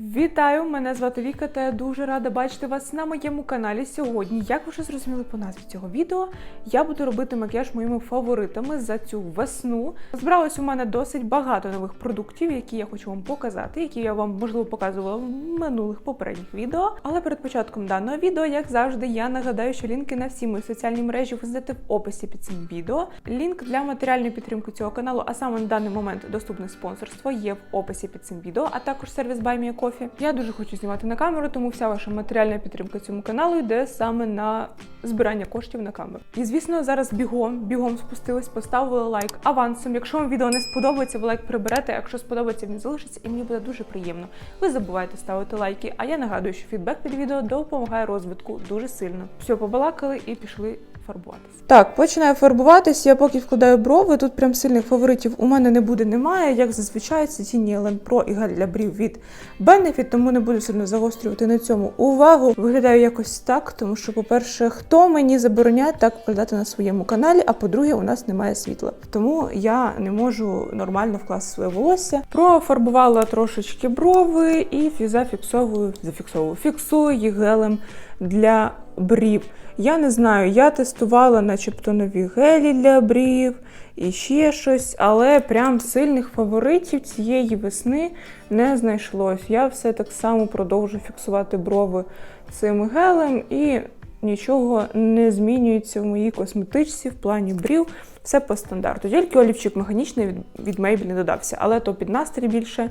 Вітаю! Мене звати Віка, та я дуже рада бачити вас на моєму каналі сьогодні. Як ви вже зрозуміли по назві цього відео, я буду робити макіяж моїми фаворитами за цю весну. Збиралось у мене досить багато нових продуктів, які я хочу вам показати, які я вам можливо показувала в минулих попередніх відео. Але перед початком даного відео, як завжди, я нагадаю, що лінки на всі мої соціальні мережі ви знайдете в описі під цим відео. Лінк для матеріальної підтримки цього каналу, а саме на даний момент доступне спонсорство, є в описі під цим відео, а також сервіс BuyMeACoffee. Я дуже хочу знімати на камеру, тому вся ваша матеріальна підтримка цьому каналу йде саме на збирання коштів на камеру. І звісно, зараз бігом, бігом спустилась, поставила лайк авансом. Якщо вам відео не сподобається, ви лайк приберете. Якщо сподобається, він залишиться, і мені буде дуже приємно. Ви забувайте ставити лайки. А я нагадую, що фідбек під відео допомагає розвитку дуже сильно. Все, побалакали і пішли фарбуватись. Так, починаю фарбуватись. Я поки вкладаю брови. Тут прям сильних фаворитів у мене не буде, немає. Як зазвичай, це тіні Elen Pro і гель для брів від Benefit, тому не буду сильно загострювати на цьому увагу. Виглядаю якось так, тому що, по-перше, хто мені забороняє так виглядати на своєму каналі, а по-друге, у нас немає світла. Тому я не можу нормально вкласти своє волосся. Профарбувала трошечки брови і зафіксовую, зафіксовую, фіксую їх гелем для брів. Я не знаю, я тестувала, начебто, нові гелі для брів і ще щось, але прям сильних фаворитів цієї весни не знайшлось. Я все так само продовжу фіксувати брови цим гелем і нічого не змінюється в моїй косметичці в плані брів. Все по стандарту. Тільки олівчик механічний від, Maybelline додався, але то під настрій більше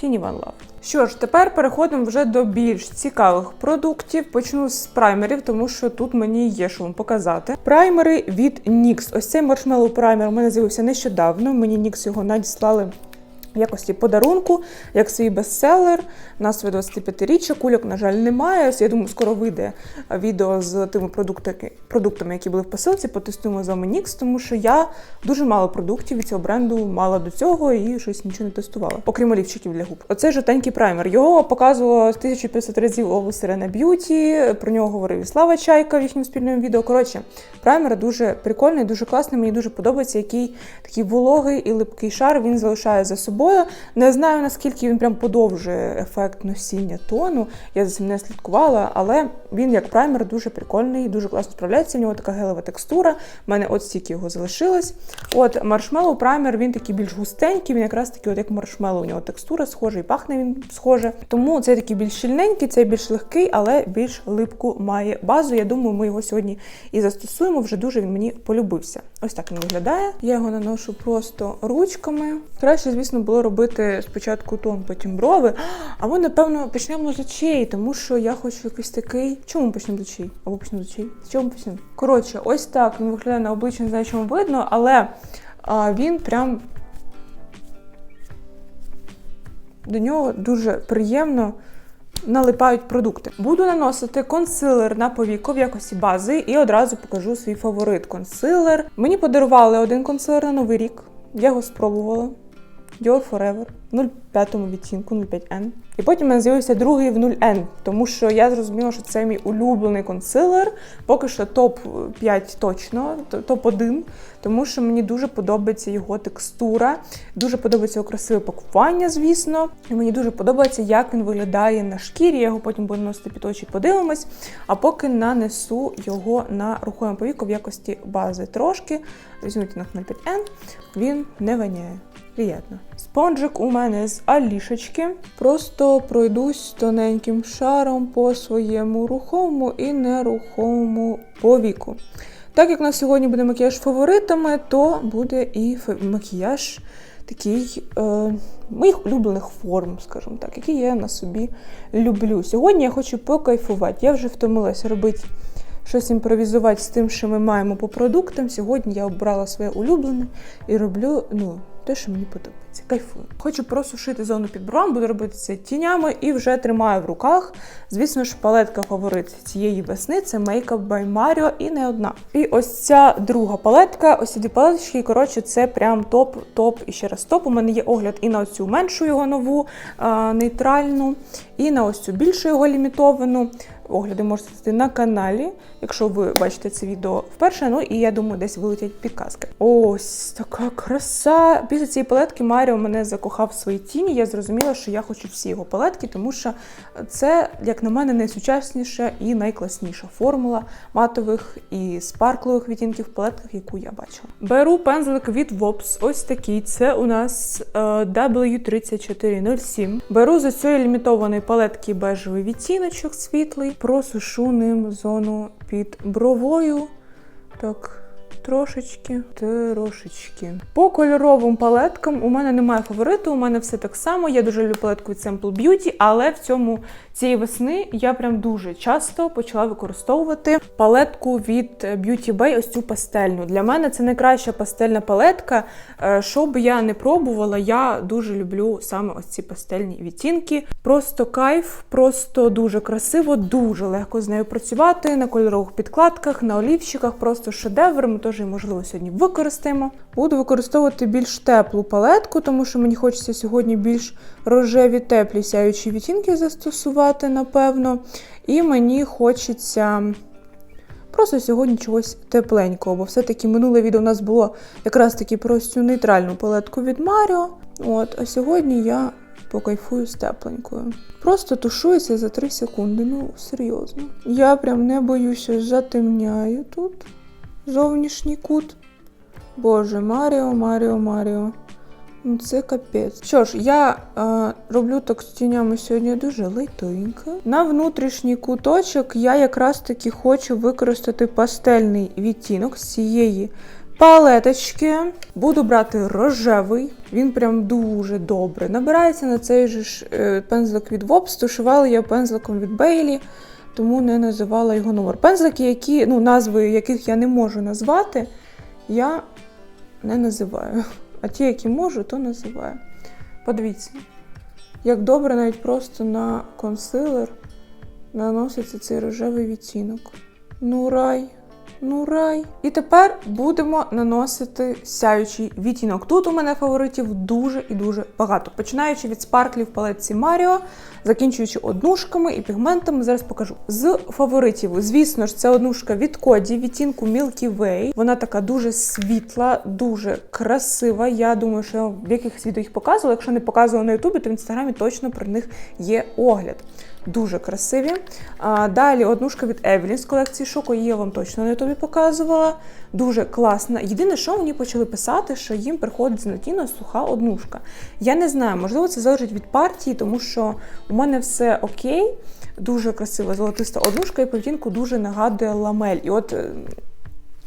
Тіні Ван Лав. Що ж, тепер переходимо вже до більш цікавих продуктів. Почну з праймерів, тому що тут мені є що вам показати. Праймери від NYX. Ось цей маршмеллоу праймер у мене з'явився нещодавно. Мені NYX його надіслали в якості подарунку, як свій бестселер на своє 25-річчя. Кульок, на жаль, немає. Я думаю, скоро вийде відео з тими продуктами, які були в посилці. Потестуємо з вами NYX, тому що я дуже мало продуктів від цього бренду мала до цього і щось нічого не тестувала, окрім олівчиків для губ. Оцей жовтенький праймер. Його показувала 1500 разів Олу Сирена Б'юті. Про нього говорив і Слава Чайка в їхньому спільному відео. Коротше, праймер дуже прикольний, дуже класний. Мені дуже подобається, який такий вологий і липкий шар він залишає за собою. Не знаю наскільки він прям подовжує ефект носіння тону. Я за цим не слідкувала, але він як праймер дуже прикольний, дуже класно справляється. У нього така гелева текстура. У мене от стільки його залишилось. От маршмеллоу праймер, він такий більш густенький, він якраз такий, от як маршмеллоу, у нього текстура схожа і пахне він схоже. Тому цей такий більш щільненький, цей більш легкий, але більш липку має базу. Я думаю, ми його сьогодні і застосуємо. Вже дуже він мені полюбився. Ось так він виглядає. Я його наношу просто ручками. Краще, звісно, було робити спочатку тон, потім брови. Або, напевно, почнемо з очей, тому що я хочу якийсь такий. Чому почнемо з очей? Або почнемо з очей? Чого почнемо? Коротше, ось так він виглядає на обличчі, не знаю, чому видно, але а, він прям до нього дуже приємно. Налипають продукти. Буду наносити консилер на повіку в якості бази і одразу покажу свій фаворит консилер. Мені подарували один консилер на новий рік. Я його спробувала. Dior Forever в 0,5 відтінку 05N. І потім в мене з'явився другий в 0N, тому що я зрозуміла, що це мій улюблений консилер. Поки що топ-5 точно, топ-1, тому що мені дуже подобається його текстура, дуже подобається його красиве пакування, звісно. І мені дуже подобається, як він виглядає на шкірі. Я його потім буду наносити під очі, подивимось. А поки нанесу його на рухоме повіко в якості бази трошки. Візьміть на 05N, він не воняє. Приємно. Спонжик у мене з алішечки. Просто пройдусь тоненьким шаром по своєму рухомому і нерухомому повіку. Так як у нас сьогодні буде макіяж фаворитами, то буде і макіяж такий е, моїх улюблених форм, скажімо так, які я на собі люблю. Сьогодні я хочу покайфувати. Я вже втомилася робити щось імпровізувати з тим, що ми маємо по продуктам. Сьогодні я обрала своє улюблене і роблю, ну те, що мені подобається. Кайфую. Хочу просушити зону під бровами, буду робити це тінями і вже тримаю в руках. Звісно ж, палетка фаворит цієї весни це Makeup by Mario і не одна. І ось ця друга палетка, ось ці дві палеточки, коротше, це прям топ, топ і ще раз топ. У мене є огляд і на цю меншу його нову, нейтральну, і на ось цю більшу його лімітовану. Огляди можете знайти на каналі, якщо ви бачите це відео вперше. Ну і я думаю, десь вилетять підказки. Ось така краса. Після цієї палетки Маріо мене закохав в свої тіні. Я зрозуміла, що я хочу всі його палетки, тому що це, як на мене, найсучасніша і найкласніша формула матових і спарклових відтінків в палетках, яку я бачила. Беру пензлик від Wops, ось такий. Це у нас е, W3407. Беру з цієї лімітованої палетки бежевий відтіночок світлий, просушу ним зону під бровою. Так. Трошечки, трошечки. По кольоровим палеткам у мене немає фавориту, у мене все так само. Я дуже люблю палетку від Simple Beauty, але в цьому цієї весни я прям дуже часто почала використовувати палетку від Beauty Bay, ось цю пастельну. Для мене це найкраща пастельна палетка. Е, Що б я не пробувала, я дуже люблю саме ось ці пастельні відтінки. Просто кайф, просто дуже красиво, дуже легко з нею працювати на кольорових підкладках, на олівчиках, просто шедевр. Ми теж, можливо, сьогодні використаємо. Буду використовувати більш теплу палетку, тому що мені хочеться сьогодні більш рожеві теплі сяючі відтінки застосувати, напевно. І мені хочеться. Просто сьогодні чогось тепленького, бо все-таки минуле відео у нас було якраз таки про цю нейтральну палетку від Маріо. От, а сьогодні я покайфую з тепленькою. Просто тушується за 3 секунди. Ну, серйозно. Я прям не боюся, затемняю тут зовнішній кут. Боже, Маріо, Маріо, Маріо. Ну, Це капець. Що ж, я е, роблю так з тінями сьогодні дуже лайтовенько. На внутрішній куточок я якраз таки хочу використати пастельний відтінок з цієї палеточки. Буду брати рожевий, він прям дуже добре набирається на цей же ж е, пензлик від Wops. Тушувала я пензликом від Бейлі, тому не називала його номер. Пензлики, які, ну, назви яких я не можу назвати, я не називаю. А ті, які можу, то називаю. Подивіться, як добре навіть просто на консилер наноситься цей рожевий відтінок. Ну рай, ну рай. І тепер будемо наносити сяючий відтінок. Тут у мене фаворитів дуже і дуже багато. Починаючи від спарклів в палетці Маріо, закінчуючи однушками і пігментами, зараз покажу. З фаворитів, звісно ж, це однушка від Коді, відтінку Milky Way. Вона така дуже світла, дуже красива. Я думаю, що в якихось відео їх показувала. Якщо не показувала на Ютубі, то в інстаграмі точно про них є огляд. Дуже красиві. А, далі однушка від Evelyn з колекції Шоко, її я вам точно на Ютубі показувала. Дуже класна. Єдине, що мені почали писати, що їм приходить знатіна суха однушка. Я не знаю, можливо, це залежить від партії, тому що у мене все окей, дуже красива золотиста однушка, і по відтінку дуже нагадує ламель. І от е,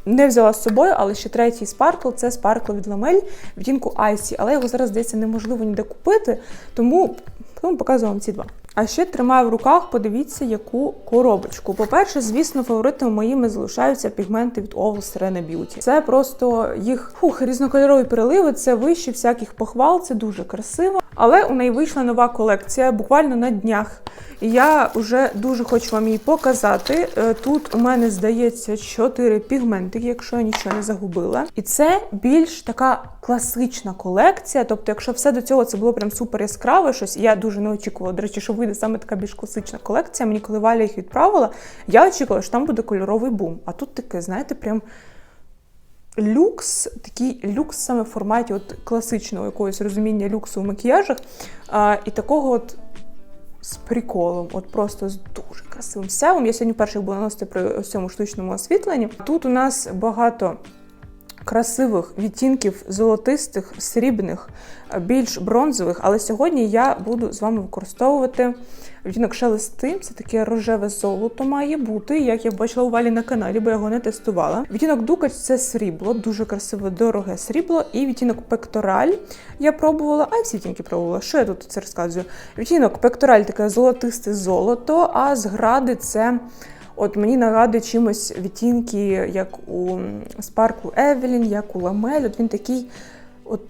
не взяла з собою, але ще третій спаркл це спаркл від ламель відтінку Icy, але його зараз здається неможливо ніде купити, тому тому показую вам ці два. А ще тримаю в руках, подивіться, яку коробочку. По-перше, звісно, фаворитами моїми залишаються пігменти від Oval Serena Beauty. Це просто їх фух, різнокольорові переливи, це вище всяких похвал, це дуже красиво. Але у неї вийшла нова колекція буквально на днях. І я вже дуже хочу вам її показати. Е, Тут у мене здається чотири пігменти, якщо я нічого не загубила. І це більш така класична колекція. Тобто, якщо все до цього це було прям супер яскраве щось, я дуже не очікувала. До речі, що вийде саме така більш класична колекція. Мені коли Валя їх відправила, я очікувала, що там буде кольоровий бум. А тут таке, знаєте, прям. Люкс, такий люкс саме в форматі от класичного якогось розуміння люксу в макіяжах. А, І такого от з приколом, от просто з дуже красивим сявом. Я сьогодні перших буду наносити при ось цьому штучному освітленні. Тут у нас багато красивих відтінків золотистих, срібних, більш бронзових, але сьогодні я буду з вами використовувати відтінок шелести. Це таке рожеве золото має бути, як я бачила у валі на каналі, бо я його не тестувала. Відтінок Дукач це срібло, дуже красиве, дороге срібло. І відтінок пектораль я пробувала, а й всі відтінки пробувала. Що я тут це розказую? Відтінок пектораль таке золотисте золото, а згради це. От мені нагадує чимось відтінки, як у спарклу Евелін, як у Ламель. От він такий от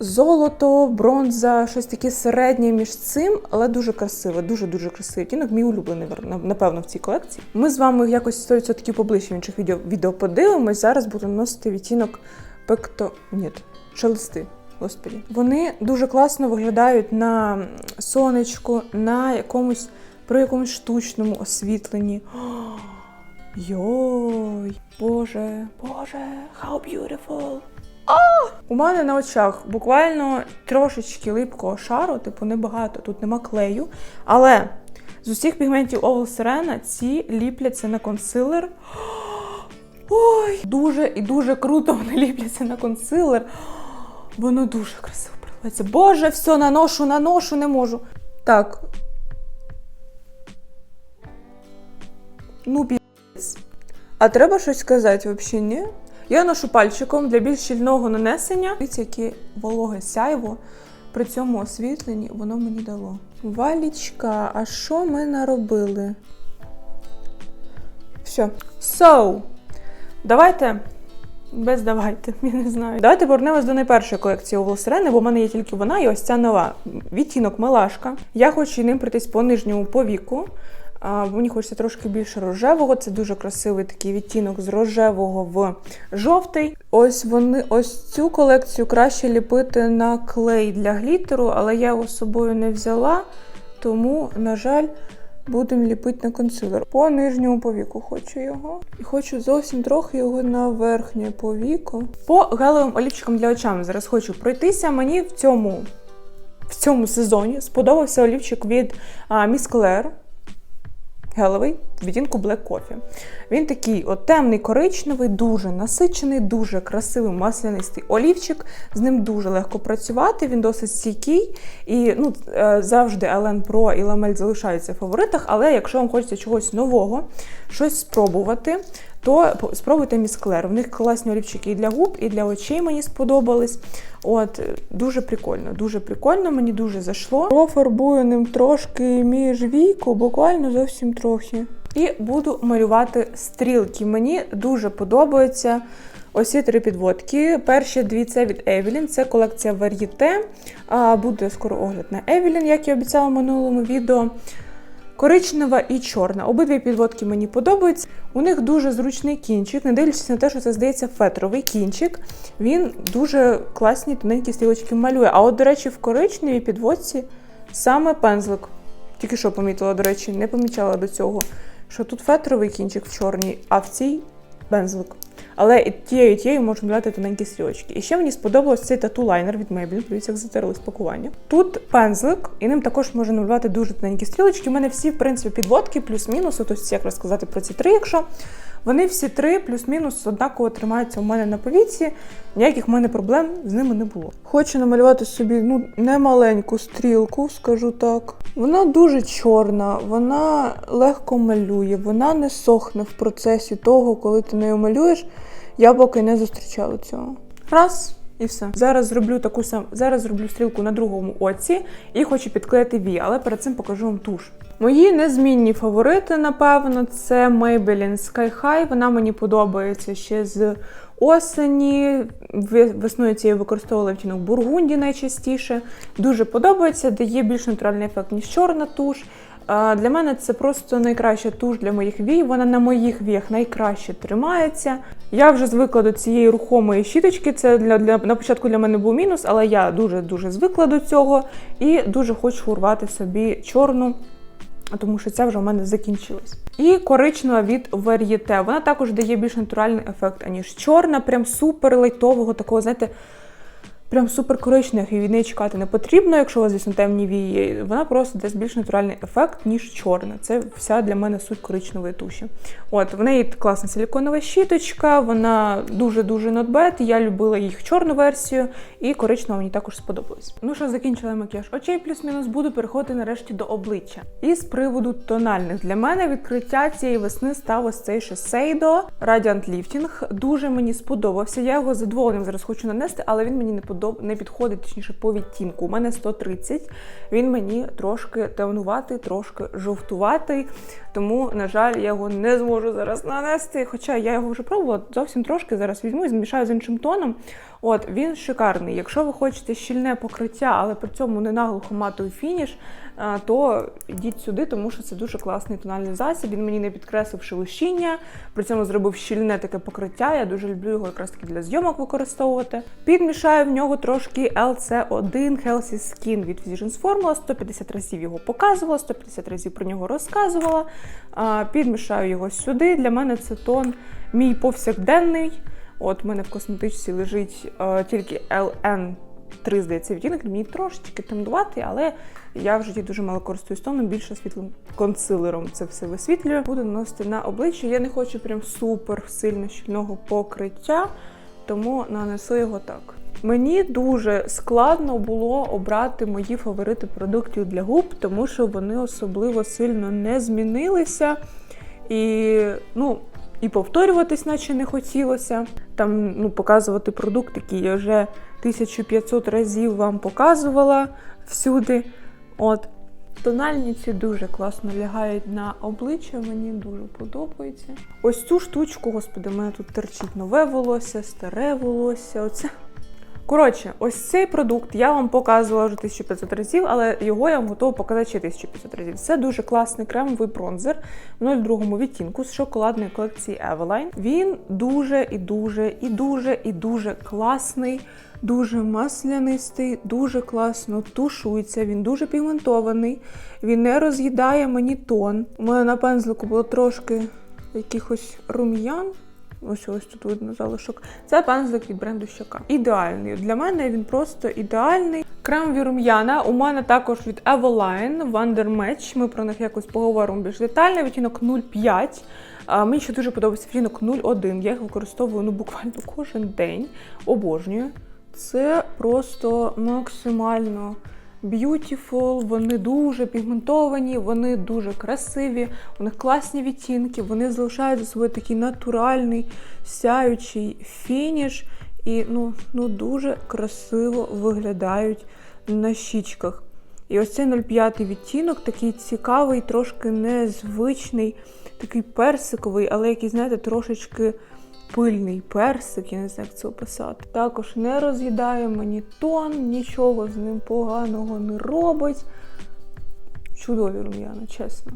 золото, бронза, щось таке середнє між цим, але дуже красиве, дуже-дуже красивий відтінок. Мій улюблений, напевно, в цій колекції. Ми з вами якось 100% поближче в інших відео, відео подивимось. Зараз буду наносити відтінок пекто... Ні, шелести. Господі. Вони дуже класно виглядають на сонечку, на якомусь при якомусь штучному освітленні. Йой, Боже, Боже, how beautiful. У мене на очах буквально трошечки липкого шару, типу небагато, тут нема клею. Але з усіх пігментів Oval Serena ці ліпляться на консилер. Ой, дуже і дуже круто вони ліпляться на консилер. Воно дуже красиво проливається. Боже, все, наношу, наношу, не можу. Так. Ну, пі***ць. А треба щось сказати взагалі, ні? Я ношу пальчиком для більш щільного нанесення. Дивіться, яке вологе сяйво при цьому освітленні воно мені дало. Валічка, а що ми наробили? Все. So, давайте. Без давайте, я не знаю. Давайте повернемось до найпершої колекції Oval Serena, бо в мене є тільки вона і ось ця нова. Відтінок Милашка. Я хочу ним пройтись по нижньому повіку. А, мені хочеться трошки більше рожевого. Це дуже красивий такий відтінок з рожевого в жовтий. Ось вони, ось цю колекцію краще ліпити на клей для глітеру, але я його з собою не взяла, тому, на жаль, будемо ліпити на консилер. По нижньому повіку хочу його. І хочу зовсім трохи його на верхнє повіко. По гелевим олівчикам для очам зараз хочу пройтися. Мені в цьому, в цьому сезоні сподобався олівчик від Miss Claire гелевий відтінку Black Coffee. Він такий от темний коричневий, дуже насичений, дуже красивий маслянистий олівчик. З ним дуже легко працювати, він досить стійкий. І ну, е, завжди Елен Pro і Ламель залишаються в фаворитах, але якщо вам хочеться чогось нового, щось спробувати, то спробуйте Міс Клер. В них класні олівчики і для губ, і для очей мені сподобались. От, е, дуже прикольно, дуже прикольно, мені дуже зайшло. Профарбую ним трошки між віку, буквально зовсім трохи. І буду малювати стрілки. Мені дуже подобаються ось ці три підводки. Перші дві це від Evelyn, це колекція Varieté. Буде скоро огляд на Evelyn, як я обіцяла в минулому відео. Коричнева і чорна. Обидві підводки мені подобаються. У них дуже зручний кінчик, не дивлячись на те, що це здається фетровий кінчик. Він дуже класні тоненькі стрілочки малює. А от, до речі, в коричневій підводці саме пензлик. Тільки що помітила, до речі, не помічала до цього, що тут фетровий кінчик в чорній, а в цій пензлик. Але тією, і тією можна малювати тоненькі стрілочки. І ще мені сподобалось цей тату-лайнер від Maybelline, Дивіться, як затерли спакування. Тут пензлик, і ним також можна малювати дуже тоненькі стрілочки. У мене всі, в принципі, підводки, плюс-мінус, ось як розказати про ці три, якщо. Вони всі три плюс-мінус однаково тримаються у мене на повіці. Ніяких в мене проблем з ними не було. Хочу намалювати собі ну немаленьку стрілку, скажу так. Вона дуже чорна, вона легко малює, вона не сохне в процесі того, коли ти нею малюєш. Я поки не зустрічала цього. Раз. І все. Зараз зроблю таку сам. Зараз зроблю стрілку на другому оці і хочу підклеїти вій, але перед цим покажу вам туш. Мої незмінні фаворити, напевно, це Maybelline Sky High. Вона мені подобається ще з осені. Весною цією використовувала втінок Бургунді найчастіше. Дуже подобається, дає більш натуральний ефект, ніж чорна туш. Для мене це просто найкраща туш для моїх вій. Вона на моїх віях найкраще тримається. Я вже звикла до цієї рухомої щіточки. Це для, для на початку для мене був мінус, але я дуже дуже звикла до цього і дуже хочу урвати собі чорну. Тому що це вже у мене закінчилась. І коричнева від Varieté. Вона також дає більш натуральний ефект, аніж чорна, прям супер лайтового, такого, знаєте, прям супер коричневих і від неї чекати не потрібно, якщо у вас, звісно, темні вії. Вона просто дасть більш натуральний ефект, ніж чорна. Це вся для мене суть коричневої туші. От, в неї класна силіконова щіточка, вона дуже-дуже bad. Я любила їх чорну версію, і коричнева мені також сподобалась. Ну що, закінчила макіяж очей, плюс-мінус, буду переходити нарешті до обличчя. І з приводу тональних для мене відкриття цієї весни став цей Shiseido Radiant Lifting. Дуже мені сподобався. Я його задоволенням зараз хочу нанести, але він мені не подоб... не підходить, точніше, по відтінку. У мене 130. Він мені трошки темнуватий, трошки жовтуватий. Тому, на жаль, я його не зможу зараз нанести. Хоча я його вже пробувала зовсім трошки. Зараз візьму і змішаю з іншим тоном. От він шикарний. Якщо ви хочете щільне покриття, але при цьому не наглухо матовий фініш, то йдіть сюди, тому що це дуже класний тональний засіб. Він мені не підкреслив шелушіння, при цьому зробив щільне таке покриття. Я дуже люблю його якраз таки для зйомок використовувати. Підмішаю в нього трошки LC1 Healthy Skin від Visions Formula. 150 разів його показувала, 150 разів про нього розказувала. Підмішаю його сюди. Для мене це тон мій повсякденний. От в мене в косметичці лежить е, тільки LN 3, здається, відтінок. Мені трошечки темнуватий, але я в житті дуже мало користуюсь тоном, більше світлим консилером це все висвітлюю. Буду наносити на обличчя. Я не хочу прям супер сильно щільного покриття, тому нанесу його так. Мені дуже складно було обрати мої фаворити продуктів для губ, тому що вони особливо сильно не змінилися. І ну, і повторюватись, наче не хотілося. Там ну, показувати продукт, який я вже 1500 разів вам показувала всюди. От. Тональні ці дуже класно лягають на обличчя, мені дуже подобається. Ось цю штучку, господи, у мене тут терчить нове волосся, старе волосся. Оце. Коротше, ось цей продукт я вам показувала вже 1500 разів, але його я вам готова показати ще 1500 разів. Це дуже класний кремовий бронзер в 02 відтінку з шоколадної колекції Eveline. Він дуже і дуже і дуже і дуже класний, дуже маслянистий, дуже класно тушується. Він дуже пігментований, він не роз'їдає мені тон. У мене на пензлику було трошки якихось рум'ян. Ось ось тут видно залишок. Це пензлик від бренду Щока. Ідеальний. Для мене він просто ідеальний. Кремові рум'яна у мене також від Eveline Wonder Match. Ми про них якось поговоримо більш детально. Відтінок 0,5. Мені ще дуже подобається відтінок 0,1. Я їх використовую ну, буквально кожен день. Обожнюю. Це просто максимально Beautiful, вони дуже пігментовані, вони дуже красиві, у них класні відтінки, вони залишають за собою такий натуральний сяючий фініш і ну, ну дуже красиво виглядають на щічках. І ось цей 0,5 відтінок, такий цікавий, трошки незвичний, такий персиковий, але який, знаєте, трошечки пильний персик, я не знаю, як це описати. Також не роз'їдає мені тон, нічого з ним поганого не робить. Чудові рум'яна, чесно.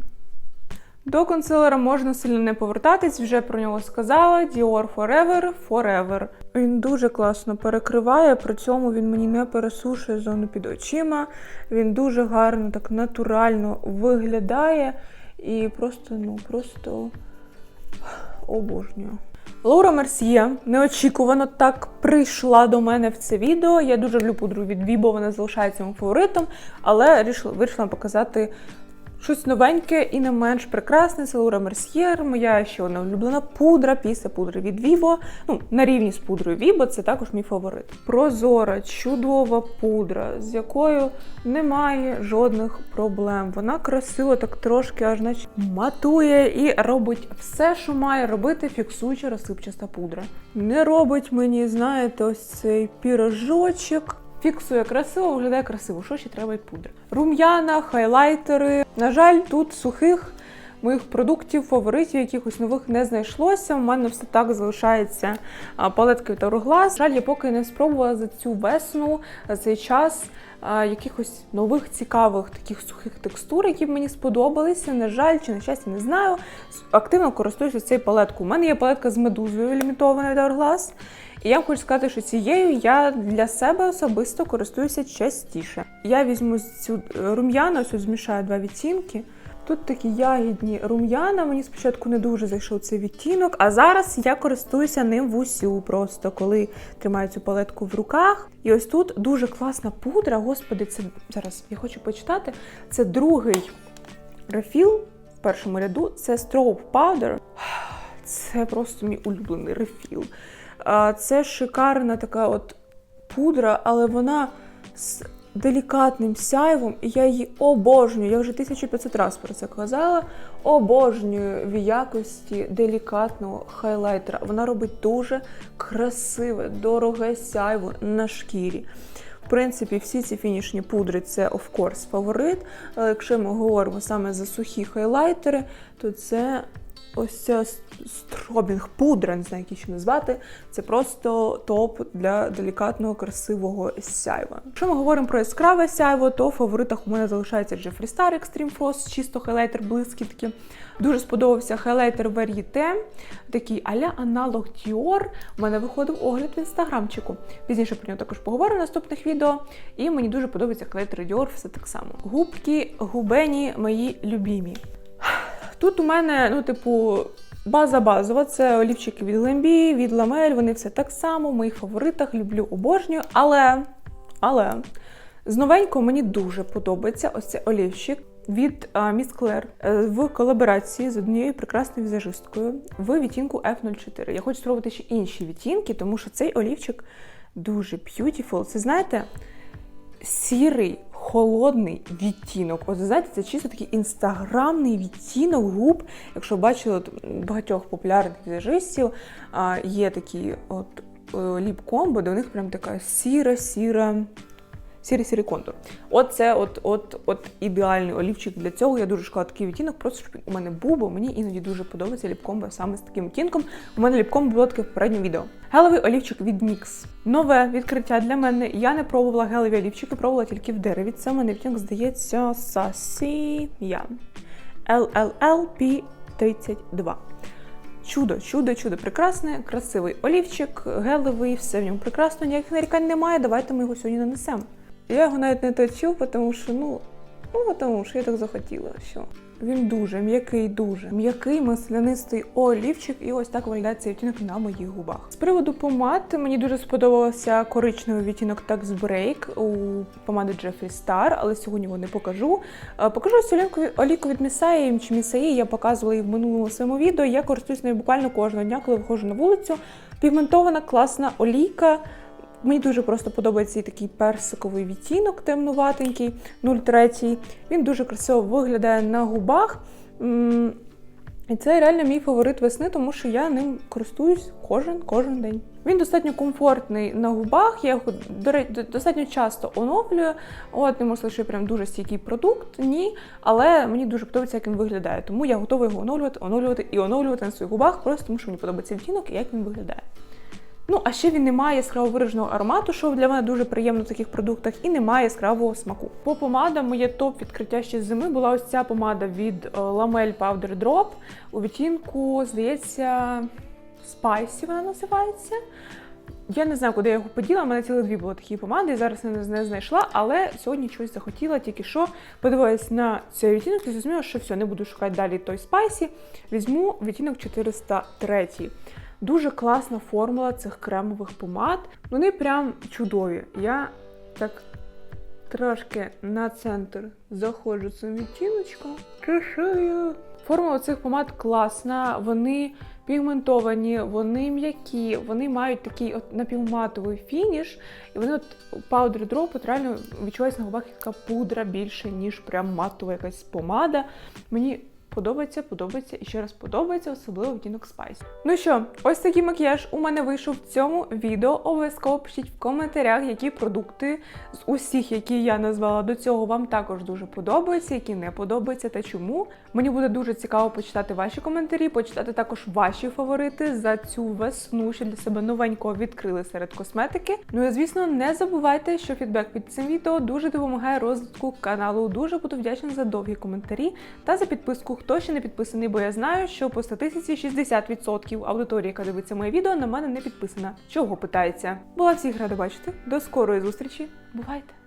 До консилера можна сильно не повертатись, вже про нього сказала. Dior Forever Forever. Він дуже класно перекриває, при цьому він мені не пересушує зону під очима. Він дуже гарно, так натурально виглядає і просто, ну, просто обожнюю. Лаура Марсьє неочікувано так прийшла до мене в це відео. Я дуже люблю пудру від Вібо, вона залишається моїм фаворитом, але вирішила, показати щось новеньке і не менш прекрасне. Це Лаура Мерсьє, моя ще одна улюблена пудра після пудри від Vivo. Ну, на рівні з пудрою Vivo, це також мій фаворит. Прозора, чудова пудра, з якою немає жодних проблем. Вона красиво так трошки аж наче матує і робить все, що має робити фіксуюча розсипчаста пудра. Не робить мені, знаєте, ось цей пірожочок. Фіксує красиво, виглядає красиво. Що ще треба й пудра? Рум'яна, хайлайтери. На жаль, тут сухих моїх продуктів, фаворитів, якихось нових не знайшлося. У мене все так залишається палетки та руглас. Жаль, я поки не спробувала за цю весну, за цей час якихось нових цікавих таких сухих текстур, які б мені сподобалися. На жаль, чи на щастя, не знаю. Активно користуюся цією палеткою. У мене є палетка з медузою лімітована від Hourglass. І я хочу сказати, що цією я для себе особисто користуюся частіше. Я візьму цю рум'яну, ось змішаю два відтінки. Тут такі ягідні рум'яна. Мені спочатку не дуже зайшов цей відтінок, а зараз я користуюся ним в усю, просто коли тримаю цю палетку в руках. І ось тут дуже класна пудра. Господи, це зараз я хочу почитати. Це другий рефіл в першому ряду. Це Strobe Powder. Це просто мій улюблений рефіл. Це шикарна така от пудра, але вона з делікатним сяйвом, і я її обожнюю. Я вже 1500 разів про це казала. Обожнюю в якості делікатного хайлайтера. Вона робить дуже красиве, дороге сяйво на шкірі. В принципі, всі ці фінішні пудри це, of course, фаворит. Але якщо ми говоримо саме за сухі хайлайтери, то це ось ця стробінг, пудра, не знаю, як її ще назвати. Це просто топ для делікатного, красивого сяйва. Якщо ми говоримо про яскраве сяйво, то в фаворитах у мене залишається Jeffree Star Extreme Frost, чисто хайлайтер блискітки. Дуже сподобався хайлайтер Varieté, такий а-ля аналог Dior. У мене виходив огляд в інстаграмчику. Пізніше про нього також поговорю в наступних відео. І мені дуже подобається хайлайтер Dior, все так само. Губки, губені мої любімі. Тут у мене, ну, типу, база базова. Це олівчики від Глембі, від Ламель. Вони все так само, в моїх фаворитах, люблю, обожнюю. Але, але з новенького мені дуже подобається ось цей олівчик від Міс Клер в колаборації з однією прекрасною візажисткою в відтінку F04. Я хочу спробувати ще інші відтінки, тому що цей олівчик дуже beautiful. Це знаєте, сірий, холодний відтінок. От знаєте, це чисто такий інстаграмний відтінок губ. Якщо бачили от, багатьох популярних візажистів, є такі от ліп-комбо, де у них прям така сіра-сіра. Сірий сірий контур. От це от, ідеальний олівчик для цього. Я дуже шукала відтінок, просто щоб у мене був, бо мені іноді дуже подобається ліпкомбо саме з таким відтінком. У мене ліпкомбо було таке в попередньому відео. Гелевий олівчик від NYX. Нове відкриття для мене. Я не пробувала гелеві олівчики, пробувала тільки в дереві. Це мене відтінок, здається, Yan. LLLP32. Чудо, чудо, чудо, прекрасне, красивий олівчик, гелевий, все в ньому прекрасно, ніяких нарікань немає. Давайте ми його сьогодні нанесемо. Я його навіть не точу, тому що, ну, ну, тому що я так захотіла. Що. Він дуже м'який, дуже м'який, маслянистий олівчик, і ось так виглядає цей відтінок на моїх губах. З приводу помад мені дуже сподобався коричневий відтінок Tax Break у помади Jeffree Star, але сьогодні його не покажу. Е, Покажу олійку від Місаї чи Місаї. Я показувала її в минулому своєму відео. Я користуюсь нею буквально кожного дня, коли виходжу на вулицю. Пігментована, класна олійка. Мені дуже просто подобається і такий персиковий відтінок темнуватенький, 03. Він дуже красиво виглядає на губах. І це реально мій фаворит весни, тому що я ним користуюсь кожен кожен день. Він достатньо комфортний на губах. Я його до достатньо часто оновлюю. От не можу сказати, що я прям дуже стійкий продукт, ні. Але мені дуже подобається, як він виглядає. Тому я готова його оновлювати, оновлювати і оновлювати на своїх губах, просто тому що мені подобається відтінок і як він виглядає. Ну, а ще він не має яскраво вираженого аромату, що для мене дуже приємно в таких продуктах, і не має яскравого смаку. По помадам моє топ відкриття ще з зими була ось ця помада від е, Lamel Powder Drop у відтінку, здається, Spicy вона називається. Я не знаю, куди я його поділа. У мене цілих дві було такі помади, і зараз я не знайшла, але сьогодні щось захотіла, тільки що подивилась на цей відтінок і зрозуміла, що все, не буду шукати далі той спайсі. Візьму відтінок 403. Дуже класна формула цих кремових помад. Вони прям чудові. Я так трошки на центр заходжу цим відтіночком. Чешую. Формула цих помад класна, вони пігментовані, вони м'які, вони мають такий от напівматовий фініш, і вони от Powder Drop от реально відчувається на губах як така пудра більше, ніж прям матова якась помада. Мені подобається, подобається і ще раз подобається, особливо відтінок Spice. Ну що, ось такий макіяж у мене вийшов в цьому відео. Обов'язково пишіть в коментарях, які продукти з усіх, які я назвала до цього, вам також дуже подобаються, які не подобаються та чому. Мені буде дуже цікаво почитати ваші коментарі, почитати також ваші фаворити за цю весну, що для себе новенького відкрили серед косметики. Ну і звісно, не забувайте, що фідбек під цим відео дуже допомагає розвитку каналу. Дуже буду вдячна за довгі коментарі та за підписку. Хто ще не підписаний, бо я знаю, що по статистиці 60% аудиторії, яка дивиться моє відео, на мене не підписана. Чого питається? Була всіх рада бачити. До скорої зустрічі. Бувайте!